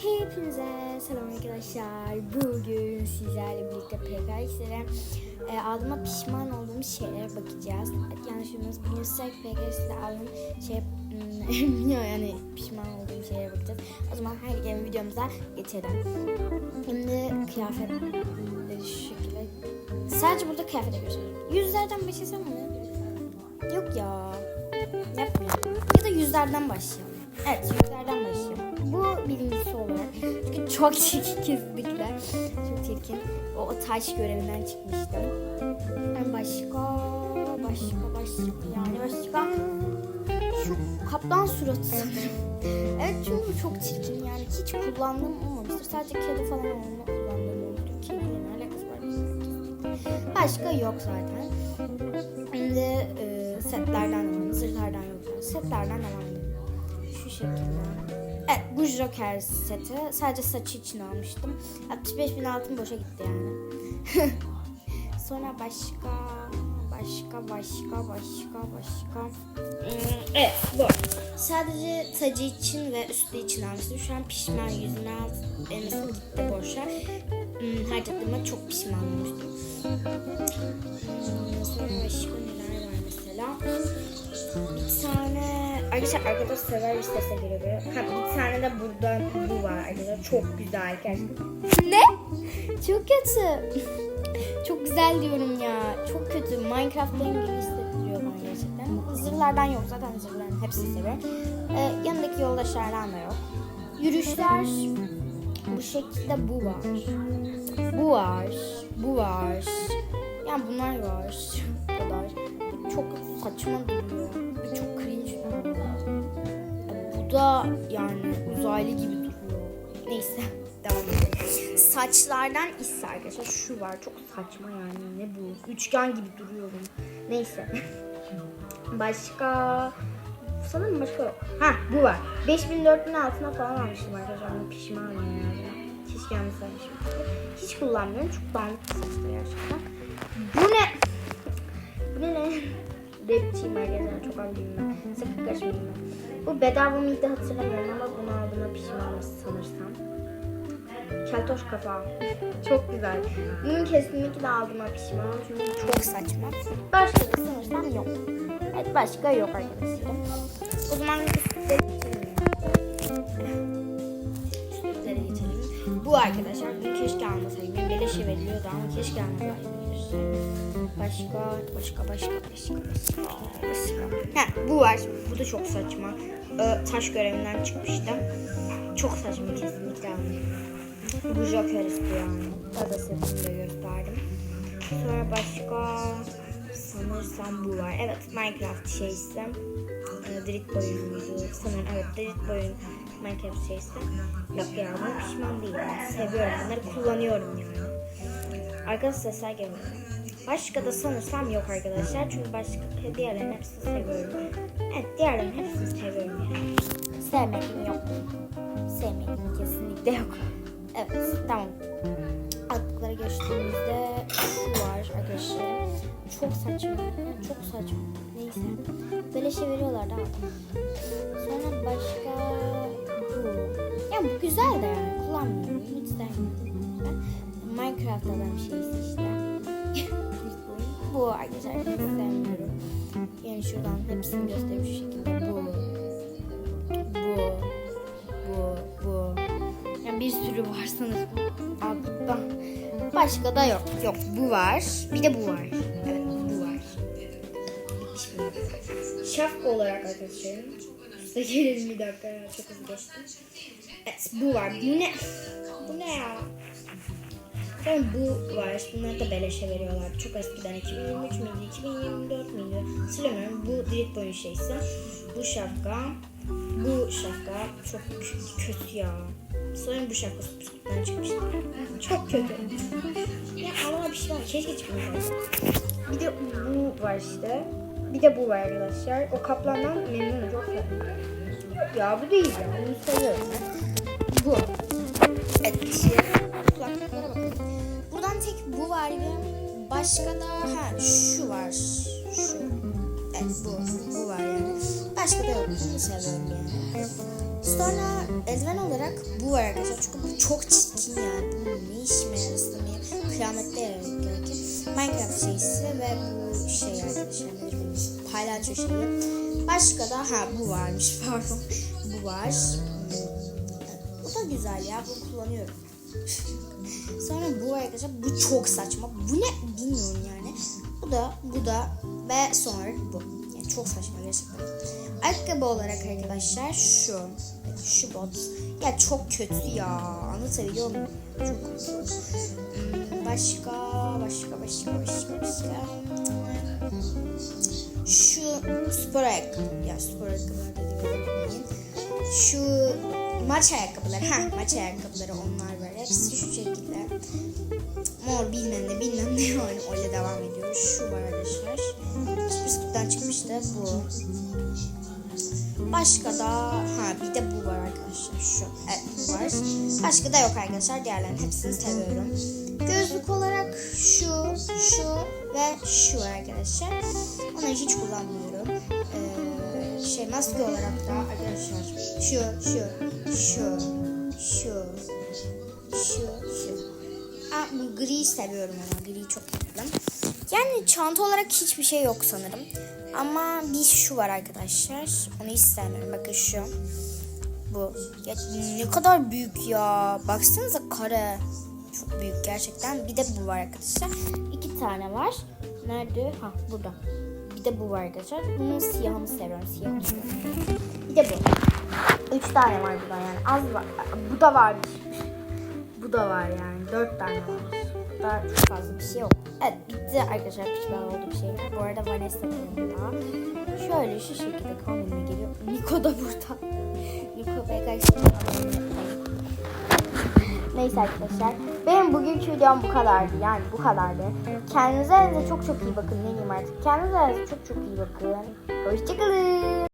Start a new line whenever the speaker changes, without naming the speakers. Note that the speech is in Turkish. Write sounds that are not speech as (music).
Hepinize selam arkadaşlar. Bugün sizlerle birlikte PKX'lere e, aldıma pişman olduğum şeylere bakacağız. Yanlış duymadınız. Biliyorsak PKX'de aldığım şey hmm, (laughs) yani pişman olduğum şeylere bakacağız. O zaman hadi gelin videomuza geçelim. Şimdi kıyafetleri şu şekilde. Sadece burada kıyafete gösteriyorum. Yüzlerden başlasam mı? Yok ya. Yapmayalım. Ya da yüzlerden başlayalım. Evet yüzlerden başlayalım. Bu birincisi olarak. Çünkü çok (laughs) çirkin kesinlikle. Çok çirkin. O, o taş görevinden çıkmıştım. Başka, başka, başka yani başka. Şu kaplan suratı sanırım. (laughs) Evet çünkü bu çok çirkin yani hiç kullandığım olmamıştır. Sadece kedi falan olma kullandığım olmuştur. Kediyle ne alakası var. Başka yok zaten. Şimdi e, setlerden zırhlardan yok. Setlerden devam edelim. Şekilde. Evet bu Joker seti. Sadece saçı için almıştım. 65 bin altın boşa gitti yani. (laughs) Sonra başka, başka, başka, başka, başka. Hmm, evet bu. Sadece tacı için ve üstü için almıştım. Şu an pişman yüzüne alt elmasım gitti boşa. Hmm, harcadığıma çok pişman olmuştum. Arkadaşlar arkadaş sever listesine giriyor. Ha, bir tane de buradan bu var arkadaşlar. Çok güzel gerçekten. Ne? Çok kötü. Çok güzel diyorum ya. Çok kötü. Minecraft'tayım gibi hissettiriyor bana gerçekten. Zırhlardan yok zaten zırhların hepsini seviyorum. Ee, yanındaki yoldaşlardan da yok. Yürüyüşler bu şekilde bu var. Bu var. Bu var. Yani bunlar var. Bu kadar. Çok saçma duruyor. Çok. Bu da yani uzaylı gibi duruyor. Neyse. Devam edelim. Saçlardan ise arkadaşlar şu var. Çok saçma yani. Ne bu? Üçgen gibi duruyorum. Neyse. (laughs) Başka... Sanırım başka yok. Ha bu var. 5000 4000 altına falan almıştım arkadaşlar. Bunu pişmanım yani. Keşke almasaymışım. Hiç kullanmıyorum. Çok dandik bir saçtı gerçekten. Bu ne? Bu ne Rapçiyim arkadaşlar. Çok az bilmem. Sakın kaçmayın. Bu bedava mıydı hatırlamıyorum ama bunu aldığıma pişmanım sanırsam. Keltoş kafa. Çok güzel. Bunun kesinlikle aldığıma pişmanım çünkü çok saçma. Başka da sanırsam yok. Evet başka yok arkadaşlar. O zaman geçelim. Bu arkadaşlar bunu keşke almasaydım. Ben beleşe veriliyordu ama keşke almasaydım. Başka, başka, başka, başka, başka. Ha, bu var. Bu da çok saçma. Ee, taş görevinden çıkmıştım. Çok saçma kesinlikle. Bu Joker istiyor yani. Daha da setini de gösterdim. Sonra başka sanırsam bu var. Evet Minecraft şeysi. Ee, Drit boyun? Sanırım evet Drit boyun Minecraft şeysi. Yok ya buna pişman değilim. Seviyorum bunları kullanıyorum yani. Arkadaş sesler geliyor. Başka da sanırsam yok arkadaşlar. Çünkü başka diğerlerin hepsini seviyorum. Evet diğerlerin hepsini seviyorum yani. Sevmediğim yok. Sevmediğim kesinlikle yok. Evet tamam. Altlıklara geçtiğimizde şu var arkadaşlar. Çok saçma. Çok saçma. Neyse. Beleşe veriyorlar da. Sonra başka bu. Ya bu güzel de yani. Kullanmıyorum. Hiç sevmiyorum. Minecraft adam şeysi işte. (laughs) bu arkadaşlar hiç sevmiyorum. Yani şuradan hepsini göstereyim şu şekilde. Bu. Bu. Bu. Bu. Yani bir sürü var sanırım. Altta. Başka da yok. Yok bu var. Bir de bu var. Evet bu var. Şapka olarak arkadaşlar. Usta gelelim bir dakika. Çok hızlı geçtim. Evet bu var. Bu ne? Bu ne ya? Sonra bu var. Bunları da beleşe veriyorlar. Çok eskiden 2023 miydi? 2024 miydi? Hatırlamıyorum. Bu Dirit boyu şeysi. Bu şapka. Bu şapka çok kö- kötü ya. Sonra bu şapka bisküvitten çıkmıştı. Çok kötü. Ya ama bir şey var. Keşke çıkmasaydı. Bir de bu var işte. Bir de bu var arkadaşlar. O kaplandan memnunum. Çok. Yok ya bu değil ya. Bunu seviyorum ben. Bu. Evet. Şey, kulaklıklara bakın. Buradan tek bu var ya. Başka da ha şu var. Şu. Evet bu. Bu var yani. Başka da yok. Bunu seviyorum yani. Sonra eldiven olarak bu var arkadaşlar. Çünkü bu çok çirkin yani. Bu ne işime yarasın diye. Kıyamette yararım gerekir. Minecraft şeysi ve bu şey arkadaşlar. Paylaşıyor şeyi. Başka da ha bu varmış pardon. Bu var. Da güzel ya. Bunu kullanıyorum. Sonra bu arkadaşlar. Bu çok saçma. Bu ne bilmiyorum yani. Bu da bu da ve sonra bu. Yani çok saçma gerçekten. Ayakkabı olarak arkadaşlar şu. Şu bot. Ya çok kötü ya. Anlatabiliyor muyum? Çok. Hmm, Başka, başka, başka, başka, başka. Şu spor ayakkabı. Ya spor ayakkabılar dediğimi unutmayın. Şu maç ayakkabıları. Ha maç ayakkabıları onlar var. Hepsi şu şekilde. Mor bilmem ne bilmem ne (laughs) yani öyle devam ediyor. Şu var arkadaşlar. Bisküvitten çıkmıştı bu. Başka da ha bir de bu var arkadaşlar şu. Evet bu var. Başka da yok arkadaşlar. Diğerlerinin hepsini seviyorum. Gözlük olarak şu, şu ve şu arkadaşlar. Onları hiç kullanmıyorum. Ee, şey maske olarak da arkadaşlar şu, şu, şu, şu, şu, şu. Aa, bu gri seviyorum ama gri çok tatlı. Yani çanta olarak hiçbir şey yok sanırım. Ama bir şu var arkadaşlar. Onu hiç sevmiyorum. Bakın şu. Bu. Ya, ne kadar büyük ya. Baksanıza kare. Çok büyük gerçekten. Bir de bu var arkadaşlar. İki tane var. Nerede? Ha burada. Bir de bu var arkadaşlar. Bunun siyahını seviyorum. Siyahını seviyorum. Bir de bu. Üç tane var burada yani. Az var. Bu da var. Bu da var yani. Dört tane var. Daha çok fazla bir şey yok. Evet bitti arkadaşlar pişman olduğum şeyler. Bu arada Vanessa da yanımda. Şöyle şu şekilde kombinime geliyor. Niko da burada. (laughs) Niko BK Neyse arkadaşlar. Benim bugünkü videom bu kadardı. Yani bu kadardı. Kendinize çok çok iyi bakın. Ne diyeyim artık. Kendinize çok çok iyi bakın. Hoşçakalın.